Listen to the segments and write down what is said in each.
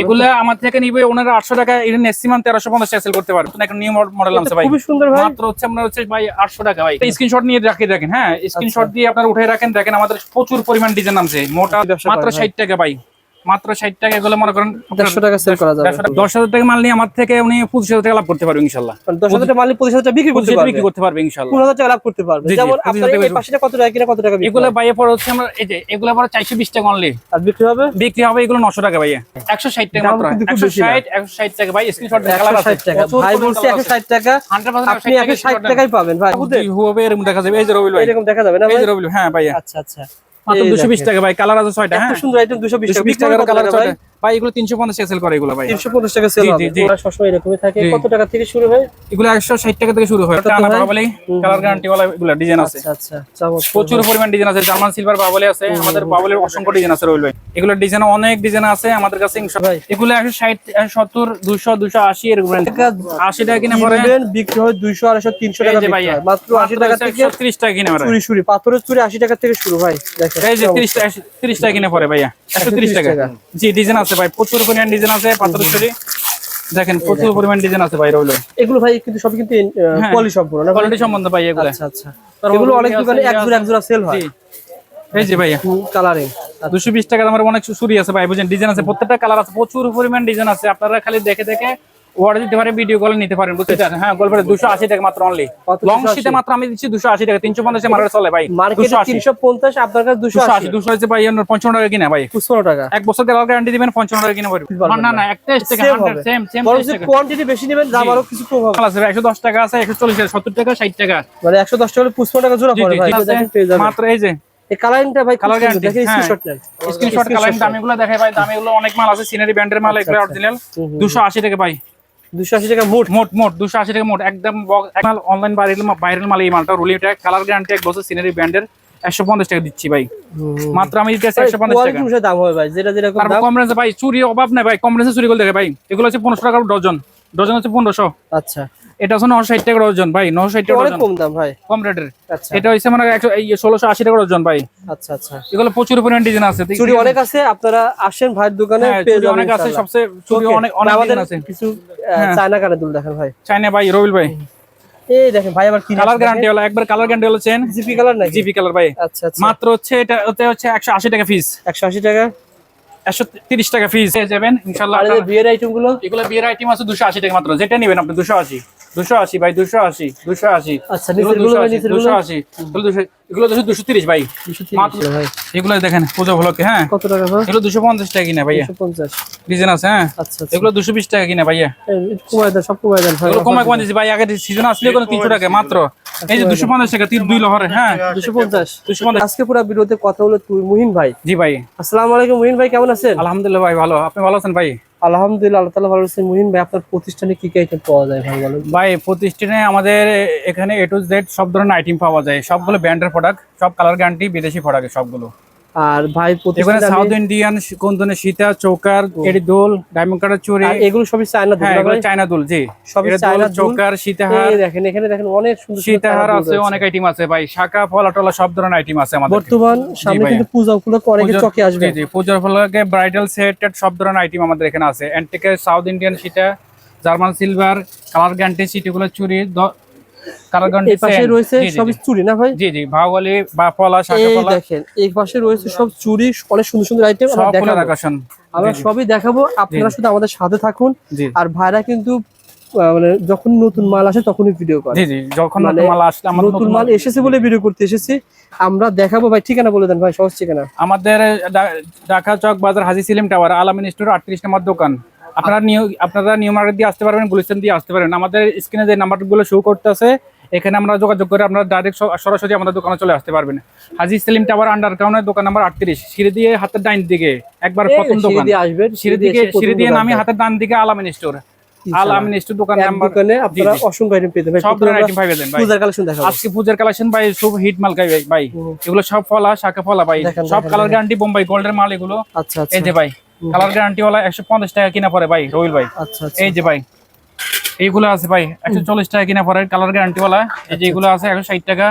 এগুলো আমার থেকে নিবে ওনারা আটশো টাকা এটা ম্যাক্সিমাম তেরোশো পঞ্চাশ সেল করতে পারবে। এখন নিউ মডেল আছে ভাই। খুবই সুন্দর ভাই। মাত্র হচ্ছে আপনার হচ্ছে ভাই আটশো টাকা ভাই। স্ক্রিনশট নিয়ে রাখি দেখেন হ্যাঁ স্ক্রিনশট দিয়ে আপনার উঠে রাখেন দেখেন আমাদের প্রচুর পরিমাণ ডিজাইন আছে মোটা মাত্র ষাট টাকা ভাই। মাত্র ষাট টাকা এগুলো মনে করেন দেড়শো টাকা সেল করা যাবে। দশ হাজার টাকা মাল নিয়ে আমার থেকে উনি পঁচিশ হাজার টাকা লাভ করতে পারবে ইনশাল্লাহ। মানে দশ হাজার টাকা মালিক পঁচিশ হাজার টাকা বিক্রি করতে পারবে বিক্রি করতে পারবে ইনশাল্লাহ। পনেরো হাজার টাকা লাভ করতে পারবে। যেমন আপনার এই টাকা কত টাকা কিনা কত টাকা এগুলো পরে হচ্ছে আমরা এই যে এগুলো পরে চারশো বিশ টাকা অনলি আর বিক্রি হবে? বিক্রি হবে এগুলো নশো টাকা ভাইয়া। একশো ষাট টাকা মাত্র। একশো ষাট একশো ষাট টাকা। ভাই স্ক্রিনশট ষাট টাকা। ভাই বলছি একশো ষাট টাকা। হান্ড্রেড আপনি একশো ষাট টাকাই পাবেন। ভাই হবে এরকম দেখা যাবে এই যে রবিল ভাই। এরকম দেখা যাবে না এই যে রবিল হ্যাঁ ভাইয়া। আচ্ছা আচ্ছা। মাত্র। টাকা ভাই। কালার আছে হ্যাঁ? সুন্দর আইটেম টাকা টাকার কালার ভাই। এগুলো তিনশো পঞ্চাশ সেল করে এগুলো ভাই। তিনশো পঞ্চাশ টাকা সেল জি, হবে। জি, জি। ওরা সবসময় এরকমই থাকে। কত টাকা? থেকে শুরু হয় এগুলো একশো ষাট টাকা থেকে শুরু হয়। টানা ভাই? কালার গ্যারান্টি ওয়ালা এগুলো ডিজাইন আছে। আচ্ছা আচ্ছা প্রচুর পরিমাণ ডিজাইন আছে। জার্মান সিলভার বাবলে আছে। আমাদের বাবলের অসংখ্য ডিজাইন আছে রইল ভাই। এগুলো ডিজাইন অনেক ডিজাইন আছে আমাদের কাছে ভাই। এগুলো একশো ষাট সত্তর দুশো দুশো আশি এরকম টাকা আশি টাকা কিনে পরে বিক্রি হয় দুইশো আড়াইশো তিনশো টাকা হয়। মাত্র আশি টাকা থেকে ত্রিশ টাকা কিনে পরে। চুরি চুরি পাথরের চুরি আশি টাকা থেকে শুরু দেখেন এই যে ত্রিশ টাকা ত্রিশ টাকা কিনে পরে ভাইয়া। 130 টাকা। টাকা। জি ডিজাইন আছে ভাই। প্রচুর পরিমাণ ডিজাইন আছে পাথরের চুরি দেখেন প্রচুর পরিমাণ ডিজাইন আছে ভাই রইল এগুলো ভাই কিন্তু সবই কিন্তু হ্যাঁ। কোয়ালিটি সম্পূর্ণ না কোয়ালিটি সম্বন্ধে ভাই এগুলো। আচ্ছা আচ্ছা। এগুলো অনেক দোকানে এক জোড়া এক জোড়া সেল হয়। এই যে ভাইয়া। কালারিং বিশ টাকা দামের অনেক চুরি আছে ভাই বুঝেন ডিজাইন আছে প্রত্যেকটা কালার আছে প্রচুর পরিমাণ ডিজাইন আছে। আপনারা খালি দেখে দেখে অর্ডার দিতে পারেন ভিডিও কল নিতে পারেন বুঝতে পারছেন? হ্যাঁ গল্পের দুশো আশি টাকা মাত্র অনলি লং শীতে মাত্র আমি দিচ্ছি দুশো আশি টাকা তিনশো পঞ্চাশে মার্কেট চলে ভাই মার্কেটে তিনশো পঞ্চাশ আপনার কাছে দুশো আশি। দুশো হচ্ছে ভাই পঞ্চান্ন টাকা কিনা ভাই। টাকা। এক বছর গ্যারান্টি দিবেন পঞ্চান্ন টাকা কিনে পারবেন না না। একটা সেম সেম কোয়ান্টিটি বেশি নেবেন দাম আরও কিছু কম হবে। আছে একশো দশ টাকা আছে একশো চল্লিশ সত্তর টাকা ষাট টাকা। মানে একশো দশ টাকা পঁচপন্ন টাকা জোড়া পড়ে ভাই। মাত্র এই যে। এই কালারিংটা ভাই কালার কালার গ্যারান্টি দেখে স্ক্রিনশট নেন। স্ক্রিনশট কালার দামিগুলো দেখে ভাই দামিগুলো অনেক মাল আছে সিনারি ব্র্যান্ডের মাল এগুলো অরিজিনাল দুশো আশি টাকা ভাই। দুশো আশি টাকা মোট। মোট মোট দুশো আশি টাকা মোট। একদম এক মাল অনলাইন মাল এই মালটা রুলি। এটা কালার গ্যারান্টি এক বছর সিনারি ব্র্যান্ডের একশো পঞ্চাশ টাকা দিচ্ছি ভাই। মাত্র আমি দিতেছি একশো পঞ্চাশ টাকা। কোয়ালিটি দাম হবে ভাই যেটা যেটা তারপর দাম কম রেঞ্জে ভাই চুরি অভাব নাই ভাই কম রেঞ্জে চুরি করে দেখে ভাই এগুলো হচ্ছে পনেরোশো টাকা ডজন। ডজন হচ্ছে পনেরোশো। আচ্ছা। এটা হচ্ছে নশো ষাট টাকা ডজন ভাই নশো ষাট টাকা কম দাম ভাই। কম রেটের। আচ্ছা। এটা হচ্ছে মানে একশো ষোলোশো আশি টাকা ডজন ভাই। আচ্ছা আচ্ছা। এগুলো প্রচুর পরিমাণ ডিজাইন আছে চুরি অনেক আছে আপনারা আসেন ভাইয়ের দোকানে হ্যাঁ, অনেক আছে সবচেয়ে চুরি অনেক অনেক আছে। কিছু হ্যাঁ। চায়না কানে দুল দেখেন ভাই। চাইনা ভাই রবিল ভাই। এই দেখেন ভাই আবার কি কালার গ্যারান্টি হলো একবার কালার গ্যারান্টি হলো chain GP colour GP colour ভাই। আচ্ছা আচ্ছা। মাত্র হচ্ছে এটা হচ্ছে টাকা ফিস একশো আশি টাকা? একশো তিরিশ টাকা ফিস পেয়ে যাবেন আর বিয়ের আইটেমগুলো? এগুলো বিয়ের আইটেম আছে দুশো আশি টাকা মাত্র যেটা নেবেন আপনি দুশো আশি। দুশো আশি ভাই দুশো আশি দুশো আশি। আচ্ছা, দুশো আশি এগুলো দুশো দুশো দুশো তিরিশ ভাই। এগুলো দেখেন পুজো ভ্লকে হ্যাঁ? কত টাকা এগুলো দুশো পঞ্চাশ টাকা কিনা ভাইয়া। ডিজাইন আছে হ্যাঁ? আচ্ছা আচ্ছা। এগুলো দুশো বিশ টাকা কিনা ভাইয়া। দেন সব দেন দিচ্ছি ভাই আগে সিজন আসলে কোনো তিনশো টাকা মাত্র। এই যে দুশো পঞ্চাশ টাকা তিন দুই লহরে হ্যাঁ? দুশো পঞ্চাশ। দুশো পঞ্চাশ। আজকে পুরো বিরোধে কথা হলো তুই মুহিন ভাই। জি ভাই। আসসালামু আলাইকুম মুহিন ভাই কেমন আছেন? আলহামদুলিল্লাহ ভাই ভালো। আপনি ভালো আছেন ভাই? আলহামদুলিল্লাহ, আল্লাহ তালা ভালো আছেন ভাই, আপনার প্রতিষ্ঠানে কি কি আইটেম পাওয়া যায় ভাই, বলেন? ভাই, প্রতিষ্ঠানে আমাদের এখানে এ টু জেড সব ধরনের আইটেম পাওয়া যায়। সবগুলো ব্র্যান্ডের প্রোডাক্ট সব কালার গ্যারান্টি বিদেশি প্রোডাক্ট সবগুলো। আর ভাই এখানে সাউথ ইন্ডিয়ান সীতা চৌকার এডি দোল ডায়মন্ড কাটার চুরি। এগুলো সবই চায়না দুল হ্যাঁ এগুলো চায়না দুল জি। সবই চায়না চৌকার সীতাহার। দেখেন এখানে দেখেন অনেক সুন্দর সীতাহার আছে অনেক আইটেম আছে ভাই। শাখা ফলা টলা সব ধরনের আইটেম আছে আমাদের। বর্তমান সামনে কিন্তু পূজা উপলক্ষে অনেকে চকে আসবে। জি ফলকে ব্রাইডাল সেট সব ধরনের আইটেম আমাদের এখানে আছে। এন্টিকে সাউথ ইন্ডিয়ান সীতা জার্মান সিলভার কালার গ্যারান্টি সিটিগুলো চুরি এই পাশে রয়েছে সবই চুরি না ভাই? জি জি ভাওয়ালি বা পলা শাখা পলা দেখেন এই পাশে রয়েছে সব চুরি অনেক সুন্দর সুন্দর আইটেম আমরা দেখাবো। আমরা সবই দেখাবো আপনারা শুধু আমাদের সাথে থাকুন। আর ভাইরা কিন্তু মানে যখন নতুন মাল আসে তখনই ভিডিও করে। জি জি যখন মানে নতুন মাল আসলে আমাদের নতুন মাল এসেছে বলে ভিডিও করতে এসেছি। আমরা দেখাবো ভাই ঠিকানা বলে দেন ভাই সহজ ঠিকানা। আমাদের ঢাকা চক বাজার হাজি সিলিম টাওয়ার আলামিন স্টোর আটত্রিশ নম্বর দোকান। আপনারা নিউ আপনারা নিউ মার্কেট দিয়ে আসতে পারবেন গুলিস্তান দিয়ে আসতে পারবেন। আমাদের স্ক্রিনে যে নাম্বারগুলো শো করতেছে এখানে আমরা যোগাযোগ করে আপনারা ডাইরেক্ট সরাসরি আমাদের দোকানে চলে আসতে পারবেন। হাজি সেলিম টাওয়ার আন্ডার গ্রাউন্ডের দোকান নাম্বার আটত্রিশ। সিঁড়ি দিয়ে হাতের ডাইন দিকে একবার প্রথম দোকান দিয়ে আসবেন সিঁড়ি দিকে সিঁড়ি দিয়ে নামি হাতের ডান দিকে আলামিন স্টোর। আলামিন স্টোর দোকান নাম্বার আপনারা। অসংখ্য আইটেম ভাই সব ধরনের আইটেম পাইবেন ভাই। পূজার কালেকশন দেখাবো। আজকে পূজার কালেকশন ভাই সব হিট মাল খাই ভাই ভাই। এগুলো সব ফলা শাখা ফলা ভাই। সব কালার। গ্যারান্টি বোম্বাই গোল্ডের মাল এগুলো। আচ্ছা আচ্ছা। এই যে ভাই। কালার গ্যারান্টি ওলা একশো পঞ্চাশ টাকা কিনা পরে ভাই রবিল ভাই। আচ্ছা আচ্ছা। এই যে ভাই এইগুলো আছে ভাই একশো চল্লিশ টাকা কিনা পরে কালার গ্যারান্টি ওলা এই যে এগুলো আছে একশো ষাট টাকা।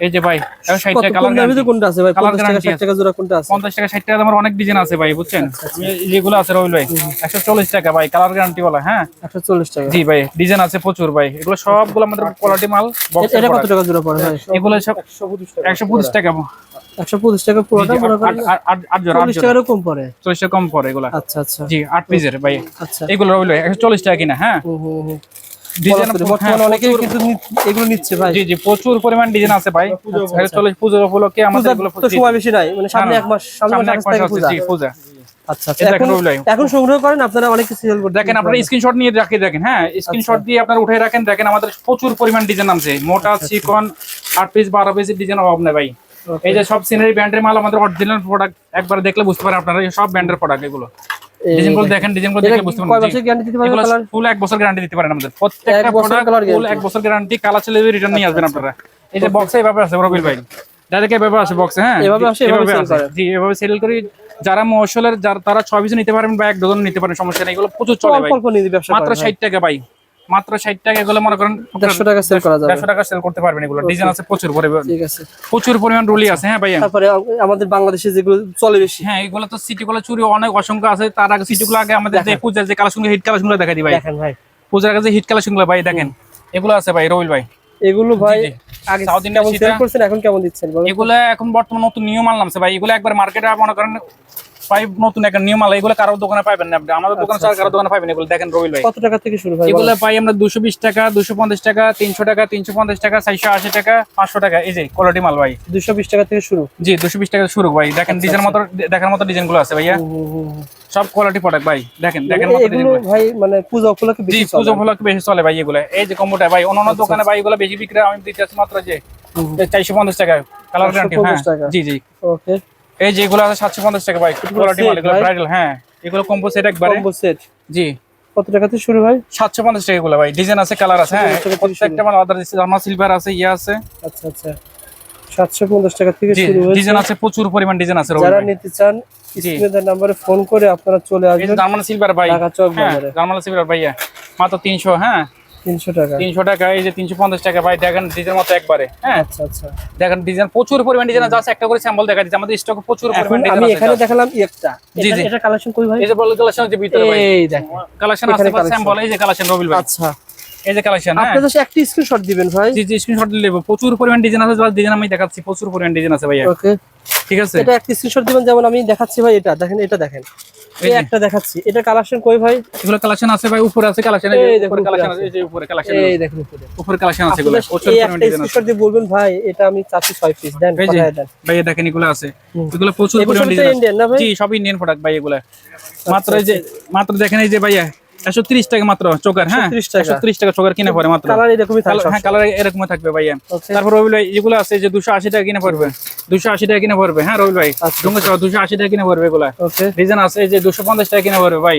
এই যে ভাই একশো ষাট কত টাকা কালার কোনটা আছে ভাই? 50 টাকা 60 টাকা জোড়া কোনটা আছে? পঞ্চাশ টাকা ষাট টাকা আমার অনেক ডিজাইন আছে ভাই বুঝছেন? আচ্ছা, যেগুলো আছে রবিল ভাই একশো চল্লিশ টাকা ভাই কালার গ্যারান্টি বলা হ্যাঁ? 140 টাকা। জি ভাই ডিজাইন আছে প্রচুর ভাই এগুলো সবগুলো আমাদের কোয়ালিটি মাল এটা কত টাকা জোড়া পড়ে ভাই? এগুলো সব একশো পঁচিশ টাকা। 125 টাকা। পুরোটা করেন? আট- আট- আট জোড়া 40 টাকারও কম পড়ে। চল্লিশ টাকা কম পড়ে এগুলো। আচ্ছা আচ্ছা। জি আট পিসের ভাই। আচ্ছা। এগুলো রবিল ভাই একশো চল্লিশ টাকা কিনা হ্যাঁ? ডিজাইন বর্তমানে- বর্তমানে অনেকেই কিন্তু এগুলো নিচ্ছে ভাই। জি জি প্রচুর পরিমাণ ডিজাইন আছে ভাই। একশো চল্লিশ পুজোর উপলক্ষে আমাদের এগুলো তো সময় বেশি নাই মানে সামনে এক মাস সামনে সামনে এক মাস মাস আছে জি পূজা। আচ্ছা আচ্ছা এই দেখেন এখন রবিউল ভাই। এখন সংগ্রহ করেন আপনারা অনেক কিছু সেল করতে দেখেন আপনারা স্ক্রিনশট নিয়ে রাখি দেখেন হ্যাঁ স্ক্রিনশট দিয়ে আপনারা উঠে রাখেন দেখেন আমাদের প্রচুর পরিমাণ ডিজাইন আছে মোটা চিকন আট পিস বারো পিসের ডিজাইন অভাব নেই ভাই। এই যে সব সিনারি ব্র্যান্ডের মাল আমাদের অরিজিনাল প্রোডাক্ট একবার দেখলে বুঝতে পারেন আপনারা সব ব্র্যান্ডের প্রোডাক্ট এগুলো। ডিজাইনগুলো দেখেন ডিজাইনগুলো দেখলে বুঝতে পারবেন। ফুল এক বছর গ্যারান্টি দিতে পারেন আমাদের। প্রত্যেকটা প্রোডাক্ট ফুল এক বছর গ্যারান্টি রিটার্ন নিয়ে আসবেন আপনারা। এই যে বক্সে এভাবে আছে রবিল ভাই। ডাইরেক্ট এভাবে আছে বক্সে হ্যাঁ? এভাবে আসে, এভাবে। জি এভাবে সেল করি। যারা মহসলের যারা তারা ছয় পিস নিতে পারবেন বা এক ডজন নিতে পারেন সমস্যা নেই। এগুলো প্রচুর চলে ভাই। মাত্র করেন ষাট টাকা ভাই। মাত্র ষাট টাকা এগুলো মনে করেন টাকা সেল করা যাবে। দেড়শো টাকা সেল করতে পারবেন এগুলো। ডিজাইন আছে প্রচুর পরিমাণ। ঠিক আছে। প্রচুর পরিমাণ রুলি আছে হ্যাঁ ভাইয়া? তারপরে আমাদের বাংলাদেশে যেগুলো চলে বেশি। হ্যাঁ এগুলো তো সিটি গুলো চুরি অনেক অসংখ্য আছে। তার আগে সিটি গুলো আগে আমাদের যে পূজার যে কালেকশন হিট কালেকশনগুলো দেখা দিই ভাই। দেখেন ভাই। পূজার আগে যে হিট কালেকশনগুলো ভাই দেখেন। এগুলো আছে ভাই রবিল ভাই। এগুলো ভাই আগে Indian কেমন সেল করছেন এখন কেমন দিচ্ছেন এগুলো এখন বর্তমান নতুন নিয়ম নামছে ভাই। এগুলো একবার মার্কেটে মনে করেন ভাই নতুন একটা নিউ মাল এগুলো কারোর দোকানে পাবেন না আপনি। আমাদের দোকানে ছাড়া কারোর দোকানে পাবেন এগুলো দেখেন রবিল ভাই কত টাকা থেকে শুরু ভাই এগুলো পাই আমরা দুশো বিশ টাকা দুশো পঞ্চাশ টাকা তিনশো টাকা তিনশো পঞ্চাশ টাকা চারশো আশি টাকা পাঁচশো টাকা। এই যে কোয়ালিটি মাল ভাই। দুশো বিশ টাকা থেকে শুরু? জি দুশো বিশ টাকা শুরু ভাই। দেখেন ডিজাইন মতো দেখার মতো ডিজাইনগুলো আছে ভাইয়া। সব কোয়ালিটি প্রোডাক্ট ভাই। দেখেন দেখেন মতো ডিজাইন ভাই মানে পূজা উপলক্ষে বেশি পুজো চলে উপলক্ষে বেশি চলে ভাই এগুলো। এই যে কম্বোটা ভাই অন্য অন্য দোকানে ভাই এগুলো বেশি বিক্রি আমি দিতে মাত্র যে হুম। চারশো পঞ্চাশ টাকা কালার গ্যারান্টি হ্যাঁ। জি জি। ওকে এই যে এগুলো আছে সাতশো পঞ্চাশ টাকা ভাই কোয়ালিটি মাল এগুলো ব্রাইডাল হ্যাঁ। এগুলো কম্বো সেট একবারে কম্বো সেট জি। কত টাকা থেকে শুরু ভাই? সাতশো পঞ্চাশ টাকা এগুলো ভাই ডিজাইন আছে কালার আছে হ্যাঁ। 750 প্রত্যেকটা মাল আদার জার্মা সিলভার আছে ইয়ে আছে। আচ্ছা আচ্ছা। সাতশো পঞ্চাশ টাকা থেকে শুরু হয়েছে। ডিজাইন আছে প্রচুর পরিমাণ ডিজাইন আছে যারা নিতে চান স্ক্রিনের নাম্বারে ফোন করে আপনারা চলে আসবেন। জার্মান সিলভার ভাই। ঢাকা চক হ্যাঁ বাজারে। জার্মান সিলভার ভাইয়া। মাত্র তিনশো হ্যাঁ। তিনশো টাকা। তিনশো টাকা এই যে তিনশো পঞ্চাশ টাকা ভাই দেখেন ডিজাইন মতো একবারে হ্যাঁ? আচ্ছা আচ্ছা। দেখেন ডিজাইন প্রচুর পরিমাণ ডিজাইন আছে একটা করে স্যাম্পল দেখা দিচ্ছে আমাদের স্টক প্রচুর পরিমাণ ডিজাইন আমি এখানে দেখালাম একটা। জি, জি। এটা কালেকশন কই ভাই? এই যে বল কালেকশন আছে ভিতরে ভাই। এই দেখেন। কালেকশন আছে স্যাম্পল এই যে কালেকশন রবিল ভাই আচ্ছা। এই যে কালেকশন হ্যাঁ? আপনি জাস্ট একটি স্ক্রিনশট দিবেন ভাই। জি জি স্ক্রিনশট দিলে প্রচুর পরিমাণ ডিজাইন আছে ডিজাইন আমি দেখাচ্ছি প্রচুর পরিমাণ ডিজাইন আছে ভাইয়া। ওকে ঠিক আছে? এটা একটি স্ক্রিনশট দিবেন যেমন আমি দেখাচ্ছি ভাই এটা। দেখেন এটা দেখেন। এই একটা দেখাচ্ছি। এটা কালেকশন কই ভাই? এগুলো কালেকশন আছে ভাই উপরে আছে কালেকশন এই দেখুন, আছে। আছে। এই যে উপরে কালেকশন এই দেখুন উপরে। উপরে কালেকশন আছে এগুলো প্রচুর পরিমাণ ডিজাইন আছে। দিয়ে বলবেন ভাই এটা আমি চাচ্ছি ছয় পিস দেন পাঠায় দেন। ভাইয়া দেখেন এগুলো আছে। এগুলো প্রচুর পরিমাণ ডিজাইন জি সব ইন্ডিয়ান প্রোডাক্ট ভাই এগুলো। মাত্র এই যে মাত্র দেখেন এই যে ভাইয়া একশো ত্রিশ টাকা মাত্র চোকার হ্যাঁ? 130 টাকা। একশো ত্রিশ টাকা চোকার কিনে পড়ে মাত্র। কালার এরকমই হ্যাঁ কালার এরকম থাকবে ভাইয়া। তারপর রবিল ভাই এগুলো আছে যে দুশো আশি টাকা কিনে পড়বে। দুশো আশি টাকা কিনে পড়বে হ্যাঁ রবিল ভাই? আচ্ছা। ডুঙ্গা চাওয়া দুশো আশি টাকা কিনে পড়বে এগুলা। ওকে। ডিজাইন আছে যে দুশো পঞ্চাশ টাকা কিনে পড়বে ভাই।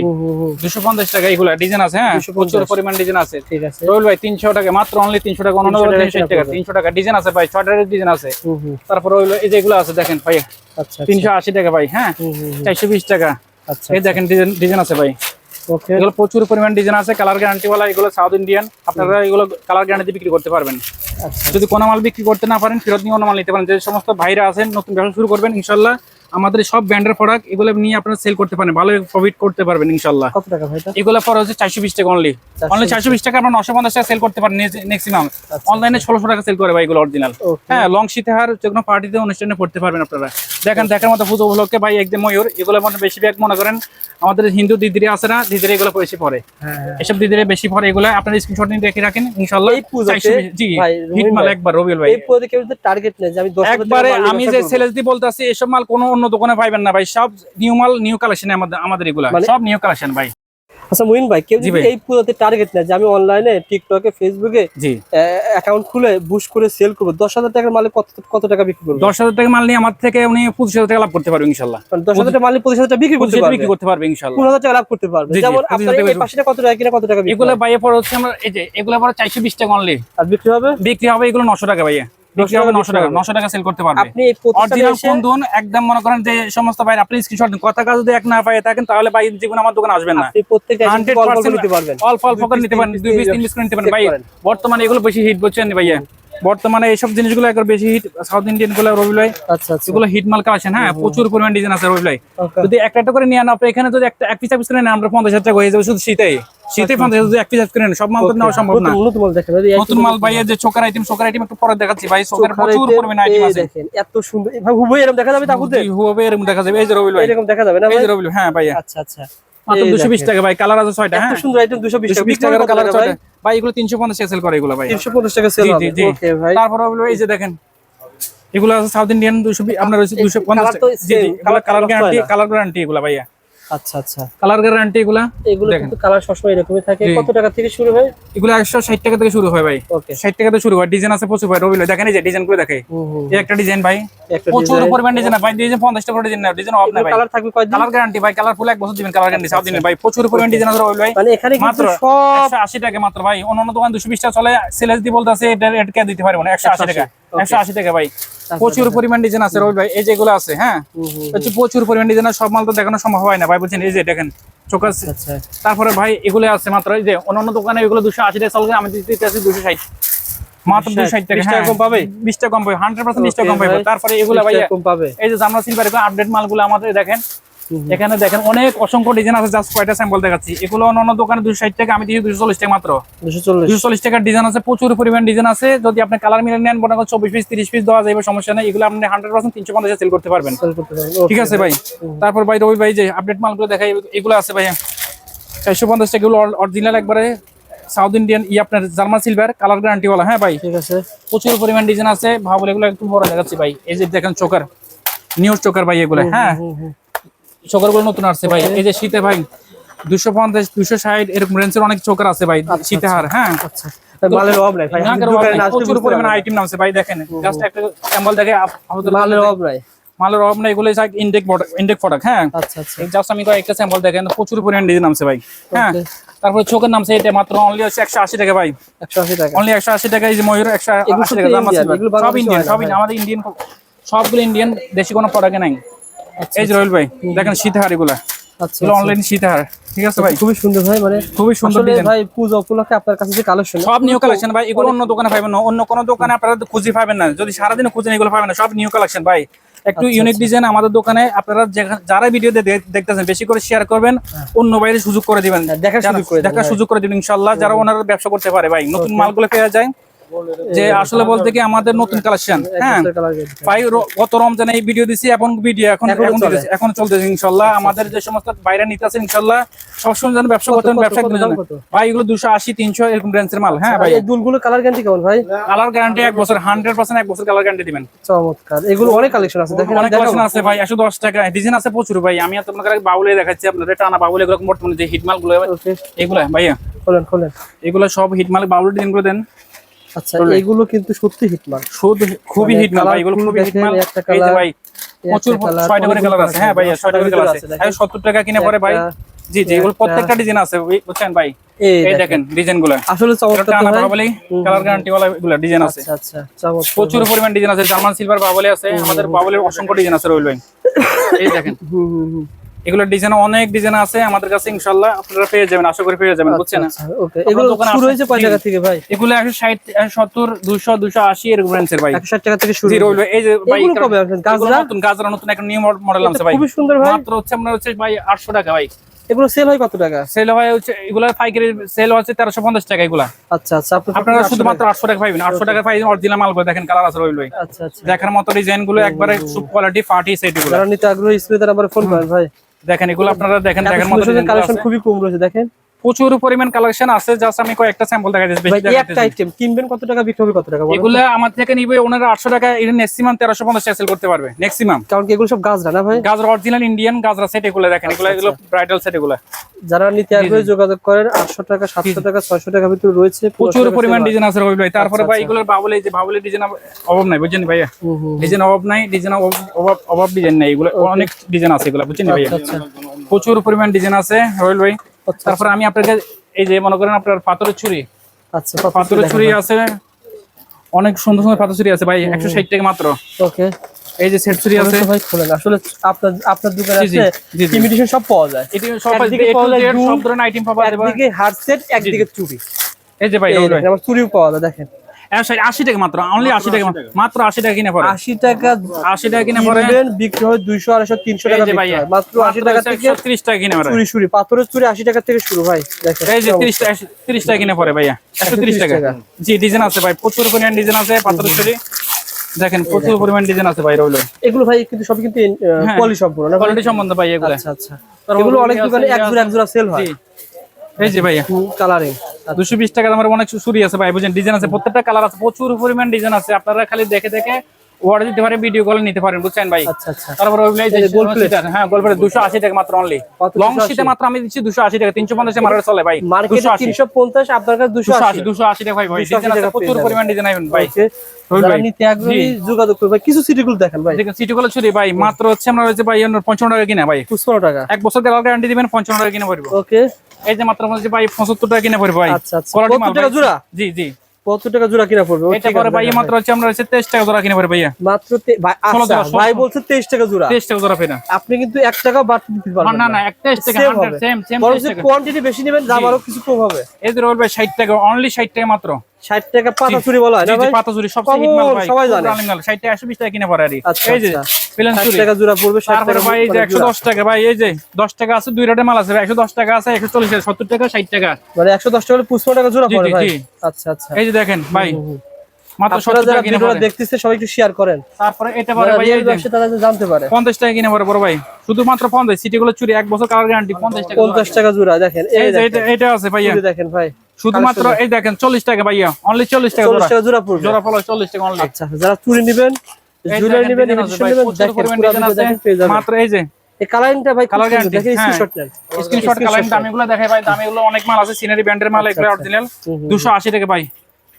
দুশো পঞ্চাশ টাকা এগুলা ডিজাইন আছে হ্যাঁ? প্রচুর পরিমাণ ডিজাইন আছে। ঠিক আছে। রবিল ভাই তিনশো টাকা মাত্র অনলি তিনশো টাকা অন্য 300 টাকা তিনশো টাকা তিনশো টাকা ডিজাইন আছে ভাই ছয়টার ডিজাইন আছে। তারপর রবিল এই যে এগুলো আছে দেখেন ভাই আচ্ছা তিনশো আশি টাকা ভাই হ্যাঁ। চারশো বিশ টাকা। আচ্ছা এই দেখেন ডিজাইন ডিজাইন আছে ভাই। ওকে এগুলো প্রচুর পরিমাণ ডিজাইন আছে কালার গ্যারান্টি ওয়ালা এগুলো সাউথ ইন্ডিয়ান আপনারা এগুলো কালার গ্যারান্টি বিক্রি করতে পারবেন। আচ্ছা। যদি কোনো মাল বিক্রি করতে না পারেন ফেরত নিয়ে অন্য মাল নিতে পারেন। যে সমস্ত ভাইরা আছেন নতুন ব্যবসা শুরু করবেন ইনশাল্লাহ আমাদের সব ব্র্যান্ডের প্রোডাক্ট এগুলো নিয়ে আপনারা সেল করতে পারেন ভালো প্রফিট করতে পারবেন ইনশাল্লাহ। কত টাকা ভাই এটা? এগুলো পরে হচ্ছে চারশো বিশ টাকা অনলি অনলি চারশো বিশ টাকা আপনার নশো পঞ্চাশ টাকা সেল করতে পারেন ম্যাক্সিমাম অনলাইনে ষোলোশো টাকা সেল করে ভাই এগুলো অরিজিনাল হ্যাঁ লং শীতেহার যে কোনো পার্টিতে অনুষ্ঠানে পড়তে পারবেন আপনারা। দেখেন দেখার মতো পুজো উপলক্ষে ভাই একদম ময়ূর। এগুলো মনে বেশিরভাগ মনে করেন আমাদের হিন্দু দিদিরা আছে না দিদিরা এগুলো বেশি পরে। হ্যাঁ হ্যাঁ। এসব দিদিরা বেশি পরে এগুলো। আপনার স্ক্রিনশট নিয়ে রেখে রাখেন ইনশাল্লাহ। এই পুজোতে জি ভাই, হিট মাল একবার রবিউল ভাই এই পদে কেউ টার্গেট নেই আমি দশ হাজার টাকা একবারে আমি যে করব। দি বলতেছি এসব মাল কোনো অন্য দোকানে পাইবেন না ভাই। সব নিউ মাল নিউ কালেকশন আমাদের আমাদের এগুলা। মানে- সব নিউ কালেকশন ভাই। আচ্ছা মুহিন ভাই কেউ যদি এই পুজোতে টার্গেট নেয় যে আমি অনলাইনে টিকটকে ফেসবুকে অ্যাকাউন্ট খুলে বুশ করে সেল করব দশ হাজার টাকার মালে কত কত টাকা বিক্রি করব? দশ হাজার টাকা মাল নিয়ে আমার থেকে উনি পঁচিশ হাজার টাকা লাভ করতে পারবে ইনশাল্লাহ। মানে দশ হাজার টাকা মালে পঁচিশ হাজার টাকা বিক্রি করতে পারবে? বিক্রি করতে পারবে ইনশাল্লাহ। পনেরো হাজার টাকা লাভ করতে পারবে। যেমন পাশে কত টাকা কিনা কত টাকা এগুলো? বাইয়ে পরে হচ্ছে আমরা এই যে এগুলো পরে চারশো বিশ টাকা অনলি আর বিক্রি হবে? বিক্রি হবে এগুলো নশো টাকা ভাইয়া। বিক্রি হবে নশো টাকা নশো টাকা সেল করতে পারবে। আপনি অরিজিনাল এসে একদম মনে করেন যে সমস্ত ভাই আপনি স্ক্রিনশট কথা কাজ যদি এক না থাকেন তাহলে ভাই জীবন আমার দোকানে আসবেন না। আপনি প্রত্যেকটা নিতে পারবেন। অল্প অল্প করে নিতে পারেন দুই পিস তিন পিস করে নিতে পারেন। ভাই বর্তমানে এগুলো বেশি হিট বলছেন ভাইয়া। বর্তমানে এইসব জিনিসগুলো একবার বেশি হিট সাউথ ইন্ডিয়ানগুলো রবিল ভাই আচ্ছা আচ্ছা। এগুলো হিট মাল কালেকশন হ্যাঁ? প্রচুর পরিমাণ ডিজাইন আছে রবিল ভাই যদি একটা একটা করে নিয়ে আনো আপনি এখানে যদি একটা এক পিস এক পিস করে নেন আমরা পঞ্চাশ হাজার টাকা হয়ে যাবে শুধু শীতে শীতে পঞ্চাশ হাজার যদি এক পিস এক করে নেন সব মাল তো নেওয়া সম্ভব না। নতুন মাল দেখেন নতুন মাল ভাই যে চোকার আইটেম চোকার আইটেম একটু পরে দেখাচ্ছি। ভাই চোকার প্রচুর পরিমাণ আইটেম আছে। দেখেন এত সুন্দর। হুবহু এরকম দেখা যাবে তাকুতে হবে এরকম দেখা যাবে। এই যে রবি ভাই এরকম দেখা যাবে না এই যে রবিল হ্যাঁ ভাই আচ্ছা আচ্ছা। মাত্র এই দুশো বিশ দেখেন। টাকা ভাই কালার আছে ছয়টা হ্যাঁ? সুন্দর আইটেম 220 দুশো টাকা কালার ছয়টা। ভাই। এগুলো তিনশো পঞ্চাশ সেল করে এগুলো ভাই। 350 টাকা সেল হবে। জি, জি। ওকে ভাই। তারপর হলো এই যে দেখেন এগুলো আছে সাউথ ইন্ডিয়ান দুশো আপনার হচ্ছে দুশো পঞ্চাশ জি জি কালার গ্যারান্টি কালার গ্যারান্টি এগুলো ভাইয়া। আচ্ছা আচ্ছা। কালার গ্যারান্টি এগুলা? এগুলো কিন্তু কালার সবসময় এরকমই থাকে। কত টাকা থেকে শুরু হয়? এগুলো একশো ষাট টাকা থেকে শুরু হয় ভাই। ওকে ষাট টাকা থেকে শুরু হয়। ডিজাইন আছে প্রচুর ভাই রবিল। দেখেন এই যে ডিজাইন দেখে। এই একটা ডিজাইন ভাই। প্রচুর পরিমাণ ডিজাইন ভাই ডিজাইন পঞ্চাশটা করে ডিজাইন ডিজাইন অফ নাই ভাই। কালার থাকবে কয়দিন? কালার গ্যারান্টি ভাই কালার ফুল এক বছর দিবেন কালার গ্যারান্টি সাউথ ইন্ডিয়ান ভাই। প্রচুর পরিমাণ ডিজাইন আছে রবিল ভাই। মানে এখানে কিন্তু সব একশো আশি টাকা মাত্র ভাই। অন্য অন্য দোকান দুশো বিশ টাকা চলে সেলেস দিয়ে বলতে আছে এটা রেট কে দিতে পারব না। একশো আশি টাকা। okay. একশো আশি টাকা ভাই। প্রচুর পরিমাণ ডিজাইন আছে রবি ভাই। এই যেগুলো আছে হ্যাঁ? হচ্ছে প্রচুর পরিমাণ ডিজাইন সব মাল তো দেখানো সম্ভব হয় না। ভাই বলছেন এই যে দেখেন চোখাস আচ্ছা তারপরে ভাই এগুলো আছে মাত্র এই যে অন্যান্য দোকানে এগুলো দুশো আশি টাকা চলবে আমি দিতে আছি দুশো ষাট। মাত্র দুশো ষাট টাকা 20 হ্যাঁ। কম পাবে? বিশটা কম পাবে হান্ড্রেড পার্সেন্ট বিশটা কম পাবে। তারপরে এগুলো ভাই এরকম পাবে। এই যে জামরা সিলভার আপডেট মালগুলো আমাদের দেখেন। এখানে দেখেন অনেক অসংখ্য ডিজাইন আছে জাস্ট কয়টা স্যাম্পল দেখাচ্ছি। এগুলো অন্য দোকানে দুশো ষাট টাকা আমি দিচ্ছি দুশো চল্লিশ টাকা মাত্র। 240 দুশো চল্লিশ টাকার ডিজাইন আছে প্রচুর পরিমাণ ডিজাইন আছে। যদি আপনি কালার মিলে নেন মনে করেন চব্বিশ পিস তিরিশ পিস দেওয়া যাবে সমস্যা নেই। এগুলো আপনি হান্ড্রেড পার্সেন্ট তিনশো পঞ্চাশে সেল করতে পারবেন। সেল করতে পারবেন ঠিক আছে ভাই? তারপর ভাই রবি ভাই যে আপডেট মালগুলো দেখাই এগুলো আছে ভাই। চারশো পঞ্চাশ টাকা এগুলো অরিজিনাল একবারে সাউথ ইন্ডিয়ান ই আপনার জার্মান সিলভার কালার গ্যারান্টি ওয়ালা হ্যাঁ ভাই? ঠিক আছে। প্রচুর পরিমাণ ডিজাইন আছে। ভাবলে এগুলো একটু বড় দেখাচ্ছি ভাই। এই যে দেখেন চোকার নিউজ চোকার ভাই এগুলো হ্যাঁ? হুম, হুম। চোকারগুলো নতুন আসছে ভাই। এই যে শীতে ভাই দুশো পঞ্চাশ দুশো ষাট এরকম রেঞ্জের অনেক চোকার আছে ভাই শীতে হার হ্যাঁ। আচ্ছা। মালের অভাব নাই ভাই প্রচুর পরিমাণে আইটেম নামছে ভাই দেখেন। জাস্ট একটা স্যাম্পল দেখে মালের অভাব নাই। মালের অভাব নাই এগুলো ইন্ডেক ইন্ডেক প্রোডাক্ট হ্যাঁ। আচ্ছা আচ্ছা। জাস্ট আমি কয়েকটা স্যাম্পল দেখেন প্রচুর পরিমাণ ডিজাইন নামছে ভাই হ্যাঁ. তারপরে চোখের নামছে এটা মাত্র অনলি হচ্ছে একশো আশি টাকা ভাই। 180 টাকা। অনলি একশো আশি টাকা এই যে ময়ূর একশো আশি টাকা দাম আছে সব ইন্ডিয়ান সব ইন্ডিয়ান সবগুলো ইন্ডিয়ান দেশি কোনো প্রোডাক্টে নাই। এই যে রয়েল ভাই দেখেন এগুলা। আচ্ছা এগুলো অনলাইন শীতহার ঠিক আছে ভাই? খুবই সুন্দর ভাই মানে খুবই সুন্দর ভাই পূজা উপলক্ষে আপনার কাছে যে কালেকশন সব নিউ কালেকশন ভাই এগুলো অন্য দোকানে পাবেন না অন্য কোনো দোকানে আপনারা খুঁজে পাবেন না। যদি সারাদিন খুঁজেন এগুলো পাবেন না সব নিউ কালেকশন ভাই। একটু আচ্ছা, ইউনিক ডিজাইন আমাদের দোকানে আপনারা যারা ভিডিও দেখতেছেন বেশি করে শেয়ার করবেন অন্য বাইরে সুযোগ করে দিবেন। হ্যাঁ, দেখার সুযোগ করে দিবেন, সুযোগ করে দিবেন ইনশাল্লাহ যারা ওনারা ব্যবসা করতে পারে ভাই নতুন মালগুলো পেয়ে যায়। যে আসলে বলতে কি আমাদের নতুন কালেকশন হ্যাঁ? গত রমজানে এই ভিডিও দিছি এবং ভিডিও এখন এখন চলতেছে ইনশাল্লাহ। আমাদের যে সমস্ত বাইরে নিতে আছেন ইনশাল্লাহ সবসময় যেন ব্যবসা করতে ব্যবসা। ভাই এগুলো দুশো আশি তিনশো এরকম রেঞ্জের মাল হ্যাঁ ভাই? এই দুলগুলো কালার গ্যারান্টি কেমন ভাই? কালার গ্যারান্টি এক বছর হান্ড্রেড পার্সেন্ট এক বছর কালার গ্যারান্টি দিবেন। চমৎকার। এগুলো অনেক কালেকশন আছে দেখেন অনেক কালেকশন আছে ভাই একশো দশ টাকা। ডিজাইন আছে প্রচুর ভাই। আমি তোমাকে বাউলে দেখাচ্ছি আপনাদের টানা বাউলে এগুলো বর্তমানে যে হিট মালগুলো ওকে এগুলো ভাইয়া। খোলেন খোলেন। এগুলো সব হিট মাল বাউলের ডিজাইনগুলো দেন। আচ্ছা এগুলো কিন্তু সত্যি হিটমার শুধু খুবই মানে হিট ভাই এগুলো খুবই এই যে ভাই প্রচুর colour, ছয়টা করে কালার আছে। হ্যাঁ ভাইয়া ছয়টা করে কালার আছে দেখেন। হ্যাঁ সত্তর টাকা কিনে পরে ভাই জি জি এগুলো প্রত্যেকটা ডিজাইন আছে বুঝছেন ভাই? এই দেখেন। ডিজাইনগুলো আসলে চমৎকার তো ভাই কালার গ্যারান্টি ওয়ালা এগুলো ডিজাইন আছে। আচ্ছা আচ্ছা চমৎকার প্রচুর পরিমাণ ডিজাইন আছে জার্মান সিলভার বাবলে আছে আমাদের বাবলের অসংখ্য ডিজাইন আছে রইল ভাই। এই দেখেন। হুম হুম। হুম এগুলো ডিজাইন অনেক ডিজাইন আছে আমাদের কাছে ইনশাল্লাহ আপনারা পেয়ে যাবেন আশা করি পেয়ে যাবেন বুঝছেন না? ওকে এগুলো দোকানে শুরু হয়েছে কয় জি। টাকা থেকে ভাই? এগুলো একশো ষাট সত্তর দুশো দুশো আশি এরকম রেঞ্জের ভাই। 160 টাকা থেকে শুরু রইল। এই যে ভাই এগুলো কবে এগুলো গাজরা? নতুন গাজরা নতুন একটা নিউ মডেল আছে ভাই। খুবই সুন্দর ভাই। মাত্র হচ্ছে আপনার হচ্ছে ভাই আটশো টাকা ভাই। এগুলো সেল হয় কত টাকা? সেল হয় হচ্ছে এগুলো পাইকারি সেল হচ্ছে তেরোশো পঞ্চাশ টাকা এগুলা। আচ্ছা আচ্ছা আপনার শুধুমাত্র আটশো টাকা পাইবেন। আটশো টাকা পাই অরিজিনাল মাল দেখেন কালার আছে রইল আচ্ছা আচ্ছা। দেখার মতো ডিজাইনগুলো একবারে সুপ কোয়ালিটি ফাটি সেট এগুলো। নিতে আগ্রহী স্ক্রিনে ফোন করেন ভাই। দেখেন এগুলো আপনারা দেখেন দেখেন দেখার মতো কালেকশন খুবই কম রয়েছে দেখেন। প্রচুর পরিমাণ কালেকশন আছে জাস্ট আমি কয়েকটা স্যাম্পল দেখা যাচ্ছে ভাই একটা আইটেম কিনবেন কত টাকা বিক্রি হবে কত টাকা এগুলো আমার থেকে নিবে ওনারা আটশো টাকা এটা ম্যাক্সিমাম তেরোশো পঞ্চাশ টাকা সেল করতে পারবে ম্যাক্সিমাম কারণ কি এগুলো সব গাছরা না ভাই? গাজরা অরিজিনাল ইন্ডিয়ান গাজরা সেট এগুলো দেখেন এগুলো এগুলো ব্রাইডাল সেট এগুলো। যারা নিতে আগ্রহী যোগাযোগ করেন আটশো টাকা সাতশো টাকা ছয়শো টাকা ভিতরে রয়েছে প্রচুর পরিমাণ ডিজাইন আছে রবি ভাই তারপরে আচ্ছা, ভাই এগুলোর বাবুলে যে বাবুলের ডিজাইন অভাব নাই বুঝছেন ভাইয়া। ডিজাইন অভাব নাই ডিজাইন অভাব অভাব ডিজাইন নাই এগুলো অনেক ডিজাইন আছে এগুলো বুঝছেন ভাইয়া? আচ্ছা। প্রচুর পরিমাণ ডিজাইন আছে রয়েল ভাই। তারপরে আমি আপনাকে এই যে মনে করেন আপনার পাথরের ছুরি আচ্ছা পাথরের ছুরি আছে অনেক সুন্দর সুন্দর পাথর ছুরি আছে ভাই একশো ষাট টাকা মাত্র। ওকে। এই যে সেট ছুরি আছে। ভাই খোলেন। আসলে আপনার আপনার দোকানে আছে। ইমিটেশন সব পাওয়া যায়। এটি সব দিকে পাওয়া যায় সব ধরনের আইটেম পাওয়া যায় একদিকে হার্ড সেট একদিকে চুড়ি এই যে ভাই আমার চুড়িও পাওয়া যায় দেখেন। আশি টাকা মাত্র অনলি আশি টাকা মাত্র আশি টাকা কিনে পড়ে। আশি টাকা আশি টাকা কিনে পড়ে। বিক্রি হয় দুইশো আড়াইশো তিনশো টাকা যে বিক্রি ভাইয়া হয়। মাত্র আশি টাকা থেকে ত্রিশ টাকা কিনে পড়ে। চুরি চুরি পাথরের চুরি আশি টাকা থেকে শুরু এই যে ত্রিশ টাকা ত্রিশ টাকা কিনে পড়ে ভাইয়া। একশো ত্রিশ টাকা। জি ডিজাইন আছে ভাই প্রচুর পরিমাণ ডিজাইন আছে পাথরের চুরি। দেখেন প্রচুর পরিমাণ ডিজাইন আছে ভাই রইল এগুলো ভাই কিন্তু সবই কিন্তু হ্যাঁ। কোয়ালিটি সম্পূর্ণ না কোয়ালিটি সম্বন্ধে ভাই এগুলো। আচ্ছা আচ্ছা। এগুলো অনেক দোকানে এক জোড়া এক জোড়া সেল হয়। জি। এই যে ভাইয়া। কালারিং দুশো বিশ টাকা দামের অনেক চুরি আছে ভাই বুঝেন ডিজাইন আছে প্রত্যেকটা কালার আছে প্রচুর পরিমাণ ডিজাইন আছে। আপনারা খালি দেখে দেখে অর্ডার দিতে পারেন ভিডিও কলে নিতে পারেন বুঝছেন ভাই? আচ্ছা আচ্ছা। তারপর হ্যাঁ গোল্ড প্লেট টাকা মাত্র অনলি লং শীতে মাত্র আমি দিচ্ছি দুশো আশি টাকা তিনশো পঞ্চাশে মার্কেট চলে ভাই মার্কেটে দুশো আশি। তিনশো পঞ্চাশ আপনার কাছে দুশো দুশো আশি আশি দুশো আশি টাকা ভাই ভাই। ডিজাইন আছে প্রচুর পরিমাণ ডিজাইন আইবেন ভাই। যোগাযোগ করবে কিছু সিটিগুলো দেখেন ভাই। ছুরি ভাই মাত্র হচ্ছে আমরা হচ্ছে ভাই পঞ্চান্ন টাকা কিনা ভাই। পঁচপন্ন টাকা। এক বছর গ্যারান্টি দিবেন পঞ্চান্ন টাকা কিনে পড়ব। ওকে এই যে মাত্র হচ্ছে ভাই পঁচাত্তর টাকা কিনে পড়ব ভাই। আচ্ছা আচ্ছা। কত টাকা ভাই। জোড়া? জি জি। কত টাকা জোড়া কিনা পড়বে? এটা পরে ভাই মাত্র হচ্ছে আমরা হচ্ছে তেইশ টাকা জোড়া কিনে পড়ে ভাইয়া। মাত্র ভাই আচ্ছা ভাই বলছে তেইশ টাকা জোড়া। তেইশ টাকা জোড়া পেনা আপনি কিন্তু এক টাকা বাড়তি দিতে পারবেন না না এক তেইশ টাকা Same হান্ড্রেড হবে। সেম সেম বরং কোয়ান্টিটি বেশি নেবেন দাম আরও কিছু কম হবে। এই যে রোল ভাই ষাট টাকা অনলি ষাট টাকা মাত্র। ষাট টাকা পাতা চুরি বলা হয় না ভাই? পাতাচুরি সবচেয়ে হিট মাল ভাই। সবাই জানে। ষাট টাকা একশো বিশ টাকা কিনে পড়ে আর আচ্ছা, এই যে ষাট চুরি টাকা জোড়া পড়বে তারপরে ভাই এই যে একশো জোড়া। দশ টাকা ভাই এই যে দশ টাকা আছে দুই রেটে মাল আছে ভাই একশো দশ টাকা আছে একশো চল্লিশ টাকা সত্তর টাকা ষাট টাকা। মানে একশো দশ টাকা পুষ্প টাকা জোড়া পড়ে ভাই। আচ্ছা আচ্ছা। এই যে দেখেন। মাত্র টাকা কিনে পড়ে। দেখতেছে সবাই একটু শেয়ার করেন। তারপরে এটা পরে ভাই এই যে তারা জানতে পারে। পঞ্চাশ টাকা কিনে পড়ে বড় ভাই। শুধুমাত্র পঞ্চাশ সিটি গুলো চুরি এক বছর কালার গ্যারান্টি পঞ্চাশ টাকা পঞ্চাশ টাকা জোড়া দেখেন এই এই যে এটা এটা আছে ভাইয়া। দেখেন ভাই শুধুমাত্র এই দেখেন চল্লিশ টাকা ভাইয়া। অনলি চল্লিশ টাকা চল্লিশ জোড়া জোড়া পড়বে। জোড়া চল্লিশ টাকা অনলি আচ্ছা যারা চুরি নেবেন জুয়েলারি নেবেন দেখেন মাত্র এই যে এই কালারিংটা ভাই কালার গ্যারান্টি দেখেন স্ক্রিনশট নেন। স্ক্রিনশট কালারিং দামিগুলো দেখাই ভাই দামিগুলো অনেক মাল আছে সিনারি ব্র্যান্ডের মাল এগুলো অরিজিনাল দুশো আশি টাকা ভাই।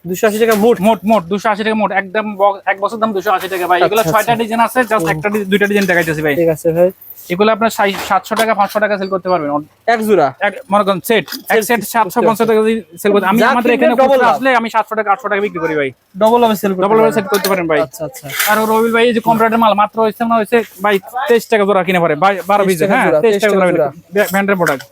280 টাকা মোট। মোট মোট দুশো আশি টাকা মোট। একদম এক বছর দাম দুশো আশি টাকা ভাই। এগুলো আচ্ছা, ছয়টা ডিজাইন আছে জাস্ট একটা ডি- দুইটা ডিজাইন দেখাইতেছি ভাই। ঠিক আছে ভাই। এগুলো আপনার সাতশো টাকা পাঁচশো টাকা সেল করতে পারবেন। এক জোড়া? এক মনে করেন সেট এক সেট সাতশো পঞ্চাশ টাকা সেল করতে আমি আমাদের এখানে। আসলে আমি সাতশো টাকা আটশো টাকা বিক্রি করি ভাই। ডবল হবে সেল ডবল সেট করতে পারেন ভাই। আচ্ছা আচ্ছা। আর রবিল ভাই এই যে কম্পিউটার মাল মাত্র হচ্ছে হচ্ছে ভাই তেইশ টাকা জোড়া কিনে পারে। বারো 23 পিস টাকা হ্যাঁ তেইশ টাকা জোড়া। প্রোডাক্ট।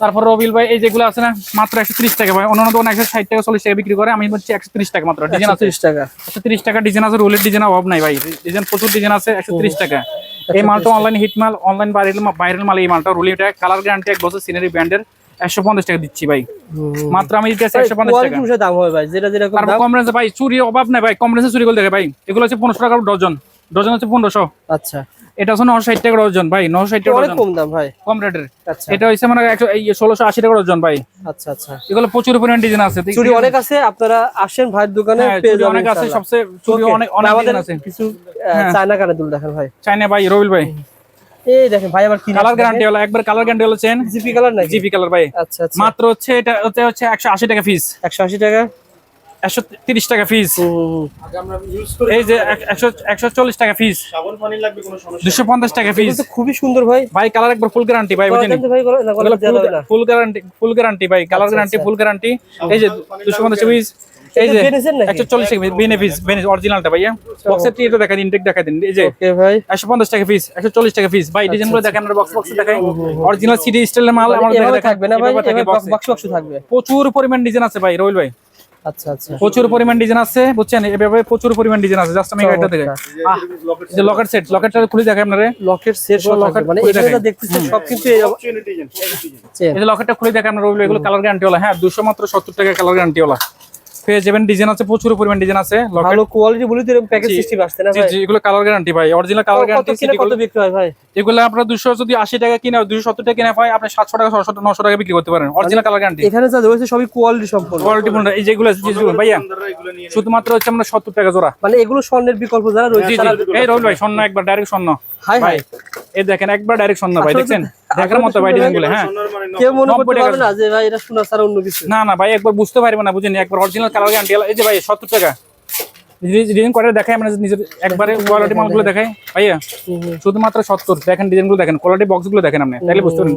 তারপর রবিল ভাই এই যেগুলো আছে না মাত্র একশো ত্রিশ টাকা ভাই। অন্যান্য দোকান একশো ষাট টাকা চল্লিশ টাকা বিক্রি করে আমি হচ্ছে একশো ত্রিশ টাকা মাত্র। ডিজাইন আছে? 130 টাকা। একশো ত্রিশ টাকা ডিজাইন আছে রোলের ডিজাইন অভাব নাই ভাই। ডিজাইন প্রচুর ডিজাইন আছে একশো ত্রিশ টাকা। এই মালটা অনলাইন হিট মাল অনলাইন বাইরের বাইরের মাল এই মালটা। রুলি এটা কালার গ্যারান্টি এক বছর সিনারি ব্র্যান্ডের একশো পঞ্চাশ টাকা দিচ্ছি ভাই। মাত্র আমি দিতেছি একশো পঞ্চাশ টাকা। দাম হবে ভাই যেটা যেরকম তারপর কম রেঞ্জে ভাই চুরি অভাব নাই ভাই কম রেঞ্জে চুরি করে দেখে ভাই এগুলো হচ্ছে পনেরোশো টাকা ডজন। ডজন হচ্ছে পনেরোশো। আচ্ছা। এটা হচ্ছে নশো ষাট টাকা ডজন ভাই নশো ষাট টাকা কম দাম ভাই। কম রেটের। আচ্ছা। এটা হচ্ছে মানে একশো ষোলোশো আশি টাকা ডজন ভাই। আচ্ছা আচ্ছা। এগুলো প্রচুর পরিমাণ ডিজাইন আছে চুরি অনেক আছে আপনারা আসেন ভাইয়ের দোকানে হ্যাঁ, অনেক আছে সবচেয়ে চুরি অনেক অনেক আছে। কিছু চায়না কানে দুল দেখেন ভাই। চাইনা ভাই রবিল ভাই। এই দেখেন ভাই আবার কালার গ্যারান্টি হলো একবার কালার গ্যারান্টি হলো chain GP colour GP colour ভাই। আচ্ছা আচ্ছা। মাত্র হচ্ছে এটা হচ্ছে হচ্ছে একশো আশি টাকা ফিস 180 টাকা। একশো তিরিশ টাকা ফিস। এই যে একশো একশো চল্লিশ টাকা ফিস দুশো পঞ্চাশ টাকা ফিস তো খুবই সুন্দর ভাই। ভাই কালার একবার ফুল গ্যারান্টি ভাই গলা- গলা। ফুল গ্যারান্টি ফুল গ্যারান্টি ভাই কালার গ্যারান্টি ফুল গ্যারান্টি এই যে দুশো পঞ্চাশ এই যে চল্লিশ টাকা বেনিফিস বেনিস অরিজিনালটা ভাইয়া। বক্সের টি এটা দেখা দিন ইনটেক দেখা দিন। এই যে ওকে ভাই। একশো পঞ্চাশ টাকা পিস একশো চল্লিশ টাকা পিস ভাই ডিজাইনগুলো দেখেন আমরা বক্স বক্সে দেখাই। অরিজিনাল সিডি স্টাইলের মাল আমার দেখা থাকবে না ভাই? এভাবে থাকে এভাবে box এ। বাক্স বাক্স থাকবে। প্রচুর পরিমাণ ডিজাইন আছে ভাই রোল ভাই। আচ্ছা আচ্ছা। প্রচুর পরিমাণ ডিজাইন আছে বুঝছেন? এভাবে প্রচুর পরিমাণ ডিজাইন আছে। জাস্ট আমি এটা দেখে যে লকেট সেট লকেটটা খুলে দেখাই আপনারে। লকেট সেট সহ লকেট মানে খুলে দেখেন। দেখতেছেন সব কিন্তু এই লকেটটা খুলে দেখেন আপনার এগুলো কালার গ্যারান্টি হলো হ্যাঁ দুশো মাত্র সত্তর টাকা কালার গ্যারান্টি হলো পেয়ে যাবেন। ডিজাইন আছে প্রচুর পরিমাণ ডিজাইন আছে। ভালো কোয়ালিটি বলি তো এরকম প্যাকেজ সিস্টেম আসছে না ভাই? জি এগুলো কালার গ্যারান্টি ভাই। অরিজিনাল কালার গ্যারান্টি কত বিক্রি হয় ভাই? এগুলো আপনার দুশো যদি আশি টাকা কিনে দুশো সত্তর টাকা কিনে পায় আপনি সাতশো টাকা ছশো নশো টাকা বিক্রি করতে পারেন। অরিজিনাল কালার গ্যারান্টি এখানে যা রয়েছে সবই কোয়ালিটি সম্পন্ন। কোয়ালিটি ফুল এই যেগুলো যেগুলো ভাইয়া শুধুমাত্র হচ্ছে আমরা সত্তর টাকা জোড়া। মানে এগুলো স্বর্ণের বিকল্প যারা রয়েছে এই রোল ভাই স্বর্ণ একবার ডাইরেক্ট স্বর্ণ। হাই হাই। এই দেখেন একবার ডাইরেক্ট ভাই আসলে দেখার মতো ভাই ডিজাইনগুলো হ্যাঁ? কেউ মনে করতে পারবে না যে ভাই এটা শোনা ছাড়া অন্য কিছু। না না ভাই একবার বুঝতে পারবে না বুঝেনি। একবার অরিজিনাল কালার গ্যারান্টি এই যে ভাই সত্তর টাকা। ডিজাইন করে দেখাই আমরা নিজের একবারে কোয়ালিটি মালগুলো দেখাই। ভাইয়া। শুধুমাত্র সত্তর। দেখেন ডিজাইনগুলো দেখেন কোয়ালিটি বক্সগুলো দেখেন আপনি। তাহলে বুঝতে পারেন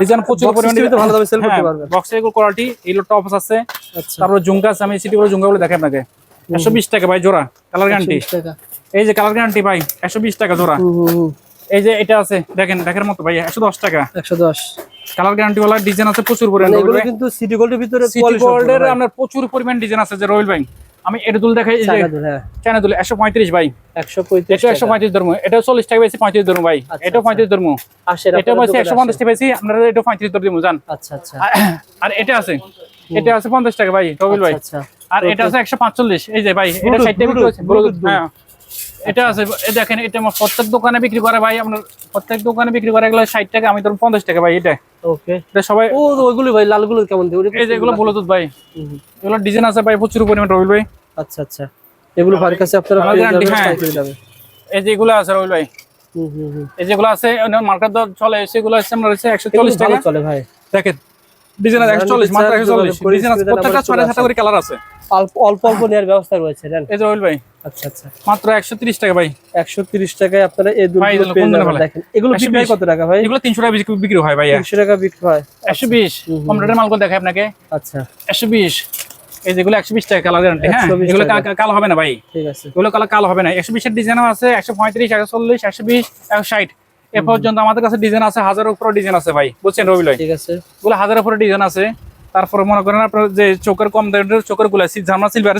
ডিজাইন প্রচুর পরিমাণে ভালো দামে sell করতে হ্যাঁ, পারবেন। বক্সের কোয়ালিটি এগুলো টপ আছে। আচ্ছা। তারপর জুমকা আছে আমি সিটি গুলো জুমকা গুলো দেখাই আপনাকে। একশো বিশ টাকা ভাই জোড়া। কালার গ্যারান্টি 120 টাকা। এই যে কালার গ্যারান্টি ভাই একশো বিশ টাকা জোড়া। এই যে এটা আছে দেখেন দেখার মতো ভাই একশো দশ টাকা। 110 কালার গ্যারান্টি ডিজাইন আছে প্রচুর মানে পরিমাণ কিন্তু সিটি গোল্ডের ভিতরে সিটি গোল্ডের আপনার প্রচুর পরিমাণ ডিজাইন আছে যে আমি এটা দুল দেখাই যে চায়না দুল, হ্যাঁ। একশো পঁয়ত্রিশ ভাই। একশো পঁয়ত্রিশ একশো পঁয়ত্রিশ ধর্ম এটা চল্লিশ টাকা বেশি পঁয়ত্রিশ ধর্ম ভাই। আচ্ছা, এটা পঁয়ত্রিশ ধর্ম। আসেন এটা একশো পঞ্চাশ টাকা বেশি আপনারা এটা পঁয়ত্রিশ ধরে দিব জান। আচ্ছা আচ্ছা। আর এটা আছে এটা আছে পঞ্চাশ টাকা ভাই রবিল ভাই। আচ্ছা আর এটা আছে একশো পাঁচচল্লিশ এই যে ভাই এটা ষাট টাকা। হ্যাঁ। এটা আছে দেখেন এটা আমার প্রত্যেক দোকানে বিক্রি করে ভাই আপনার প্রত্যেক দোকানে বিক্রি করে এগুলো ষাট টাকা আমি ধরুন পঞ্চাশ টাকা ভাই এটা। ওকে এটা সবাই ও ওইগুলো ভাই লালগুলো কেমন দিয়ে এই যে এগুলো ব্লুটুথ ভাই। এগুলো ডিজাইন আছে ভাই প্রচুর পরিমাণ রবিল ভাই। আচ্ছা আচ্ছা। এগুলো ভাইয়ের কাছে আপনারা হ্যাঁ। পাইকারি দামে। এই যে এগুলো আছে রবিল ভাই। হুম হুম হুম। এই যেগুলো আছে মার্কেট দর চলে সেগুলো আছে আমরা হচ্ছে একশো চল্লিশ টাকা। চলে ভাই। দেখেন ডিজাইন আছে একশো চল্লিশ মাত্র একশো চল্লিশ। ডিজাইন আছে প্রত্যেকটা ছটা সাতটা করে কালার আছে। অল্প অল্প অল্প নেওয়ার ব্যবস্থা রয়েছে এই যে রবিল ভাই। আচ্ছা আচ্ছা। মাত্র একশো তিরিশ টাকা ভাই। একশো তিরিশ টাকায় আপনারা এই দুটো ভাই, এগুলো পেয়ে কোন দিনে যাবেন ভালো? দেখেন। এগুলো বিক্রি কত টাকা ভাই? এগুলো তিনশো টাকা বিক্রি- বিক্রি হয় ভাই তিনশো টাকা বিক্রি হয়। একশো বিশ। কম রেটের মালগুলো দেখায় আপনাকে। আচ্ছা। একশো বিশ। এই যেগুলো একশো বিশ টাকা কালার গ্যারান্টি হ্যাঁ? এগুলো কালো হবে না ভাই। ঠিক আছে। এগুলো কালার কালো হবে না। একশো বিশের ডিজাইনও আছে একশো পঁয়ত্রিশ একশো চল্লিশ একশো বিশ একশো ষাট। এ পর্যন্ত আমাদের কাছে ডিজাইন আছে হাজার উপরে ডিজাইন আছে ভাই। বুঝছেন ভাই ঠিক আছে। এগুলো হাজার উপরে ডিজাইন আছে। তারপরে মনে করেন আপনার যে চোখের কম দামের চোখেরগুলো জার্মান সিলভার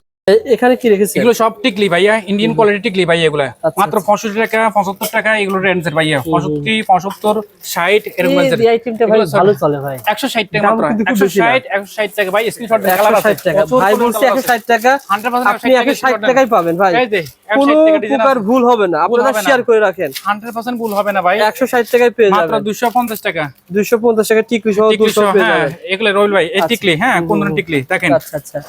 এখানে কি এগুলো সব টিকলি ভাইয়া ইন্ডিয়ান কোয়ালিটি টিকলি ভাইয়া এগুলো। আচ্ছা, মাত্র পঁয়ষট্টি টাকা পঁচাত্তর টাকা এগুলো ভাইয়া। পঁয়ষট্টি পঁচাত্তর ষাট এরকম range এই আইটেমটা ভাই ভালো চলে ভাই। একশো ষাট টাকা মাত্র। ভাই স্ক্রিনশট টাকা। ভাই বলছে টাকা। আপনি টাকাই পাবেন ভাই। কোনো প্রকার ভুল হবে না। আপনারা শেয়ার করে রাখেন। হান্ড্রেড পার্সেন্ট ভুল হবে না ভাই। একশো ষাট টাকায় পেয়ে যাবেন। টাকা। দুইশো পঞ্চাশ টাকা টিকলি সহ পেয়ে হ্যাঁ যাবেন। এগুলো ভাই। এই টিকলি হ্যাঁ কোন ধরনের টিকলি দেখেন। আচ্ছা আচ্ছা।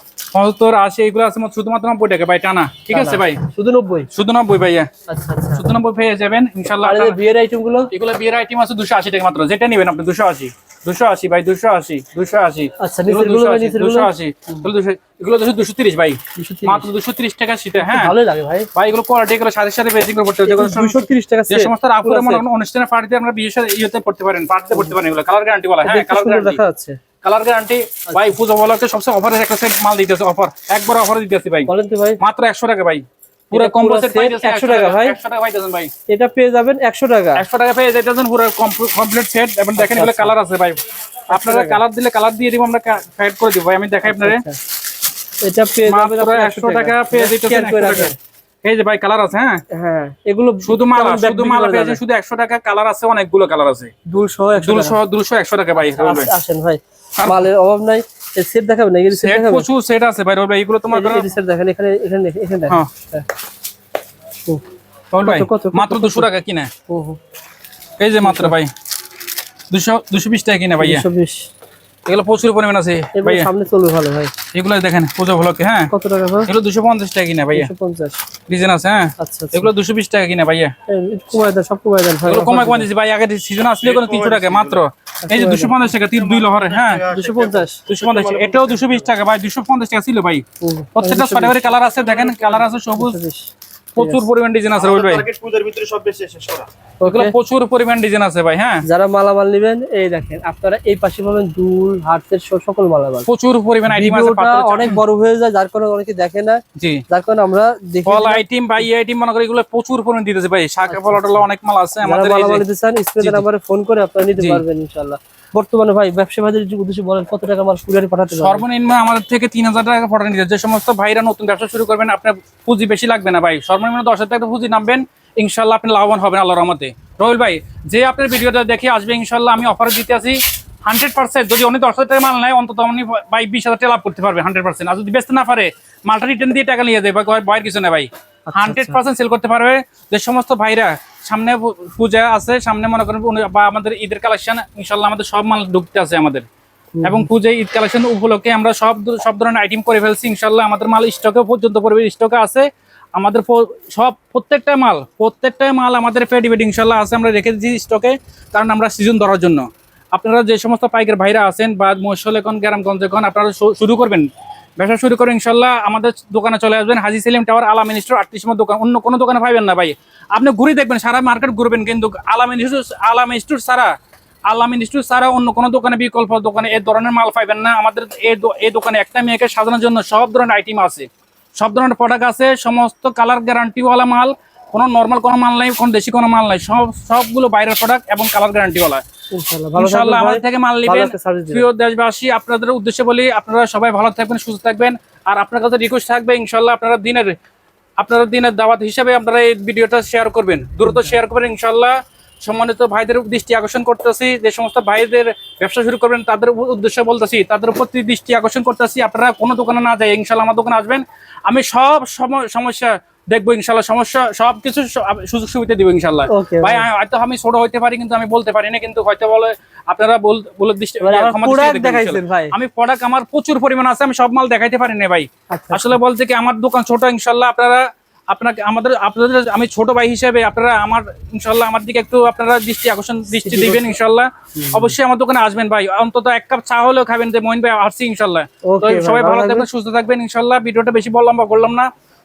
এগুলো আছে শুধুমাত্র নব্বই টাকা ভাই টানা। ঠিক আছে ভাই? শুধু নব্বই? শুধু নব্বই ভাইয়া। আচ্ছা আচ্ছা। শুধু নব্বই পেয়ে যাবেন ইনশাল্লাহ বিয়ের আইটেমগুলো? এগুলো বিয়ের আইটেম আছে দুশো আশি টাকা মাত্র। যেটা নেবেন আপনি দুশো আশি। দুশো আশি ভাই দুশো আশি দুশো আশি। আচ্ছা, দুশো আশি এগুলো দুশো তিরিশ ভাই। মাত্র দুশো তিরিশ টাকা শীতে হ্যাঁ। ভালোই লাগে ভাই। ভাই এগুলো কোয়ালিটি এগুলো সাথে সাথে বেসিং করে পড়তে হবে যেগুলো তিরিশ টাকা যে সমস্ত মনে। করেন অনুষ্ঠানে পার্টিতে আমরা সাথে ইয়েতে পড়তে পারেন পার্টিতে পড়তে পারেন এগুলো কালার গ্যারান্টি বলা হ্যাঁ কালার গ্যারান্টি দেখা যাচ্ছে। কালার গ্যারান্টি ভাই পুজো বলকে সবচেয়ে অফারে একটা সেট মাল দিতেছে অফার একবার অফারে দিতেছি ভাই। ভাই। মাত্র একশো টাকা ভাই। পুরো কম্বো সেট 100 টাকা ভাই? একশো টাকা পাইতেছেন ভাই। এটা পেয়ে যাবেন একশো টাকা। একশো টাকা পেয়ে যাইতেছেন পুরো কমপ্লিট সেট এবং দেখেন এগুলো কালার আছে ভাই। আপনারা কালার দিলে কালার দিয়ে দিব আমরা ফ্যাড করে দিব ভাই আমি দেখাই আপনারে। এটা পেয়ে যাবেন মাত্র আপনি একশো টাকা পেয়ে 100 টাকা। এই যে ভাই কালার আছে হ্যাঁ? হ্যাঁ এগুলো শুধু মালা শুধু মালা পেয়েছেন শুধু একশো টাকা কালার আছে অনেকগুলো কালার আছে। দুল সহ একশো দুশো দুশো একশো টাকা ভাই। আসেন ভাই। মালের অভাব নাই। সেট দেখাবে না এগুলো সেট দেখাবে? প্রচুর সেট আছে ভাই ভাই এগুলো তোমার সেট দেখেন এখানে এখানে এখানে দেখেন। হ্যাঁ। হ্যাঁ। ভাই মাত্র দুশো টাকা কিনা। ও। এই যে মাত্র ভাই দুশো দুশো বিশ টাকা কিনা ভাইয়া। 220 এগুলো প্রচুর পরিমাণ আছে এগুলো ভাইয়া। সামনে চলবে ভালো ভাই। এগুলো দেখেন পুজো ভলকে হ্যাঁ? কত টাকা ভাই? এগুলো টাকা কিনে ভাইয়া। ডিজাইন আছে হ্যাঁ? আচ্ছা আচ্ছা। এগুলো টাকা কিনে ভাইয়া। কমায় দেন সব কমায় দেন ভাই। এগুলো কমায় ভাই আগে সিজন আসলে কোনো টাকা মাত্র। এই যে দুশো পঞ্চাশ টাকা তিন দুই লহরে হ্যাঁ? দুশো পঞ্চাশ। এটাও দুশো বিশ টাকা ভাই দুশো পঞ্চাশ টাকা ছিল ভাই। প্রত্যেকটা ছয়টা করে কালার আছে দেখেন কালার আছে সবুজ। 220 প্রচুর পরিমাণ ডিজাইন আছে রবিল ভাই। টার্গেট পূজার ভিতরে সব বেশি শেষ করা ওগুলো প্রচুর পরিমাণ ডিজাইন আছে ভাই হ্যাঁ। যারা মালামাল নেবেন এই দেখেন আপনারা এই পাশে পাবেন দুল হাতের সকল মালামাল। প্রচুর পরিমাণ আইটেম আছে অনেক বড় হয়ে যায় যার কারণে অনেকে দেখে না। জি। যার কারণে আমরা দেখি ফল আইটেম এই আইটেম মনে করি এগুলো প্রচুর পরিমাণ দিতেছে ভাই। শাকা ফল অনেক মাল আছে আমাদের এই মালামাল যে- নিতে চান স্ক্রিনে নাম্বারে ফোন করে আপনারা নিতে পারবেন ইনশাআল্লাহ। বর্তমানে ভাই ব্যবসা বাজারের যে উদ্দেশ্যে বলেন, কত টাকা মাল কুরিয়ারে পাঠাতে সর্বনিম্ন আমাদের থেকে তিন হাজার টাকা ফটো নিতে যে সমস্ত ভাইরা নতুন ব্যবসা শুরু করবেন, আপনার পুঁজি বেশি লাগবে না ভাই। সর্বনিম্ন দশ হাজার টাকা পুঁজি নামবেন, ইনশাল্লাহ আপনি লাভবান হবেন আল্লাহর রহমতে। রহিল ভাই, যে আপনার ভিডিওটা দেখে আসবে, ইনশাল্লাহ আমি অফার দিতে আছি। হান্ড্রেড পার্সেন্ট যদি উনি দশ হাজার টাকা মাল নেয়, অন্তত উনি ভাই বিশ হাজার টাকা লাভ করতে পারবে হান্ড্রেড পার্সেন্ট আর যদি বেচতে না পারে, মালটা রিটার্ন দিয়ে টাকা নিয়ে দেয় বা বাইরের কিছু নেই ভাই। হান্ড্রেড পার্সেন্ট সেল করতে পারবে। যে সমস্ত ভাইরা সামনে পূজা আছে সামনে মনে করেন বা আমাদের ঈদের কালেকশন ইনশাল্লাহ আমাদের সব মাল ঢুকতে আছে আমাদের। এবং পূজায় ঈদ কালেকশন উপলক্ষে আমরা সব সব ধরনের আইটেম করে ফেলছি ইনশাল্লাহ আমাদের মাল স্টকে পর্যন্ত পড়বে স্টকে আছে। আমাদের সব প্রত্যেকটা মাল প্রত্যেকটা মাল আমাদের পেডি ইনশাল্লাহ আছে আমরা রেখে দিচ্ছি স্টকে কারণ আমরা সিজন ধরার জন্য। আপনারা যে সমস্ত পাইকার ভাইরা আছেন বা মশল এখন গ্রামগঞ্জ এখন আপনারা শুরু করবেন। ব্যবসা শুরু করে, ইনশাল্লাহ আমাদের দোকানে চলে আসবেন। হাজি সেলিম টাওয়ার আলাম মিনিস্টার আটত্রিশ দোকান। অন্য কোনো দোকানে পাইবেন না ভাই। আপনি ঘুরে দেখবেন, সারা মার্কেট ঘুরবেন, কিন্তু আলা মিনিস্টার আলা মিনিস্টার সারা আল্লাহ ইনস্টিটিউট ছাড়া অন্য কোনো দোকানে বিকল্প দোকানে এই ধরনের মাল পাইবেন না। আমাদের এই দোকানে একটা মেয়েকে সাজানোর জন্য সব ধরনের আইটেম আছে। সব ধরনের প্রোডাক্ট আছে, সমস্ত কালার গ্যারান্টিওয়ালা মাল। কোনো নর্মাল কোনো মাল নাই কোনো দেশি কোনো মাল নাই সব সবগুলো বাইরের প্রোডাক্ট এবং কালার গ্যারান্টি বলা ইনশাআল্লাহ ইনশাআল্লাহ আমাদের থেকে মাল নেবেন। প্রিয় দেশবাসী আপনাদের উদ্দেশ্যে বলি আপনারা সবাই ভালো থাকবেন সুস্থ থাকবেন। আর আপনার কাছে রিকোয়েস্ট থাকবে ইনশাল্লাহ আপনারা দিনের আপনারা দিনের দাওয়াত হিসেবে আপনারা এই ভিডিওটা শেয়ার করবেন। দ্রুত শেয়ার করবেন ইনশাল্লাহ সম্মানিত ভাইদের দৃষ্টি আকর্ষণ করতেছি যে সমস্ত ভাইদের ব্যবসা শুরু করবেন তাদের উদ্দেশ্যে বলতেছি তাদের প্রতি দৃষ্টি আকর্ষণ করতেছি। আপনারা কোনো দোকানে না যায় ইনশাল্লাহ আমার দোকানে আসবেন। আমি সব সম- সমস্যা দেখব ইনশাল্লাহ সমস্যা সবকিছু সুযোগ সুবিধা দিব ইনশাল্লাহ। ভাই হয়তো আমি ছোট হইতে পারি কিন্তু আমি বলতে পারি না কিন্তু হয়তো বলে আপনারা বলে দৃষ্টি। ভাই। আমি প্রোডাক্ট আমার প্রচুর পরিমাণ আছে আমি সব মাল দেখাইতে পারি না ভাই। আচ্ছা আসলে বলছে কি আমার দোকান ছোট ইনশাল্লাহ আপনারা আপনাকে আমাদের আপনাদের আমি ছোট ভাই হিসেবে আপনারা আমার ইনশাল্লাহ আমার দিকে একটু আপনারা দৃষ্টি আকর্ষণ দৃষ্টি দিবেন। ইনশাল্লাহ। অবশ্যই আমার দোকানে আসবেন ভাই। অন্তত এক কাপ চা হলেও খাবেন যে মহিন ভাই আসছি ইনশাল্লাহ। সবাই ভালো। থাকবেন সুস্থ থাকবেন ইনশাল্লাহ। ভিডিওটা বেশি বললাম বা করলাম না।